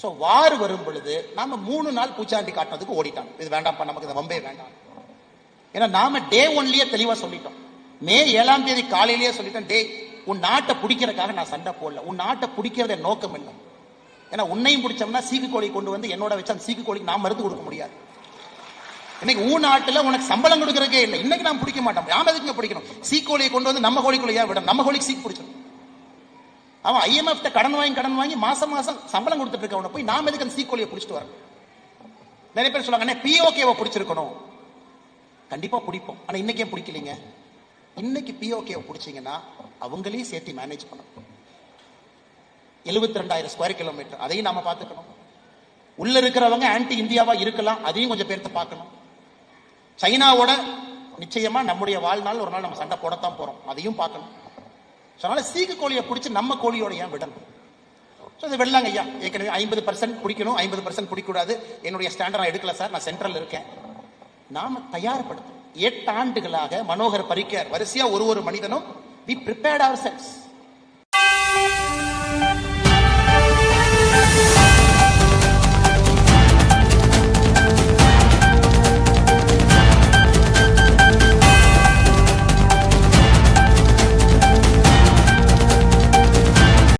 So வார் வரும் பொழுது நாம மூணு நாள் பூச்சாண்டி காட்டுறதுக்கு ஓடிட்டாங்க இது வேண்டாம்ப்பா நமக்கு இந்த வம்பே வேண்டாம். ஏன்னா நாம டே ஒன்லயே தெளிவா சொல்லிட்டோம். மே ஏழாம் தேதி காலையிலேயே சொல்லிட்டோம் டே உன் நாட்டை பிடிக்கிறதுக்காக நான் சண்டை போடல. உன் நாட்டை பிடிக்கிறத நோக்கம் இல்லை. ஏன்னா உன்னையும் பிடிச்சோம்னா சீக்கு கோழி கொண்டு வந்து என்னோட வச்சு அந்த சீக்கு கோழிக்கு நான் மருந்து கொடுக்க முடியாது. இன்னைக்கு ஊ நாட்டுல உனக்கு சம்பளம் கொடுக்கறதே இல்லை. இன்னைக்கு நான் பிடிக்க மாட்டோம் நாம எதுக்கு பிடிக்கணும்? சீக்கோழியை கொண்டு வந்து நம்ம கோழிக்குள்ள ஏன் விடணும்? நம்ம கோழிக்கு சீக்கு பிடிச்சிடும் அவன் ஐஎம்எஃப் கடன் வாங்கி கடன் வாங்கி மாசம் மாசம் சம்பளம் கொடுத்துட்டு இருக்கவனை போய் நாம எதுக்கு அந்த சீக்கோலியை பிடிச்சிட்டு வரோம் நிறைய பேர் சொல்லுவாங்க பிஓகேவை பிடிச்சிருக்கணும். கண்டிப்பாக பிடிப்போம். ஆனால் இன்னைக்கே ஏன் பிடிக்கலீங்க? இன்னைக்கு பிஓகேவை பிடிச்சீங்கன்னா அவங்களையும் சேர்த்து மேனேஜ் பண்ணணும். எழுபத்தி ரெண்டாயிரம் ஸ்கொயர் கிலோமீட்டர் அதையும் நாம பார்த்துக்கணும். உள்ள இருக்கிறவங்க ஆன்டி இந்தியாவா இருக்கலாம். அதையும் கொஞ்சம் பேர்த்து பார்க்கணும். சைனாவோட நிச்சயமா நம்முடைய வாழ்நாள் ஒரு நாள் நம்ம சண்டை போடத்தான் போறோம். அதையும் பார்க்கணும். அதனால சீக்கு கோழியை பிடிச்சி நம்ம கோழியோட ஏன் விடணும்? ஸோ இது விடலாங்க ஐயா. ஏற்கனவே ஐம்பது பர்சன்ட் பிடிக்கணும் ஐம்பது பர்சன்ட் பிடிக்கூடாது என்னுடைய ஸ்டாண்டர்ட் நான் எடுக்கல சார். நான் சென்ட்ரல் இருக்கேன். நாம தயார்படுத்தும் எட்டு ஆண்டுகளாக மனோகர் பரிக்கர் வரிசையா ஒரு ஒரு மனிதனும் வி ப்ரிப்பேர்ட் அவர் செல்ஸ்